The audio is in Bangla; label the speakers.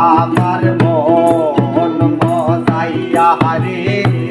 Speaker 1: আমার মন মজাইয়া হারে।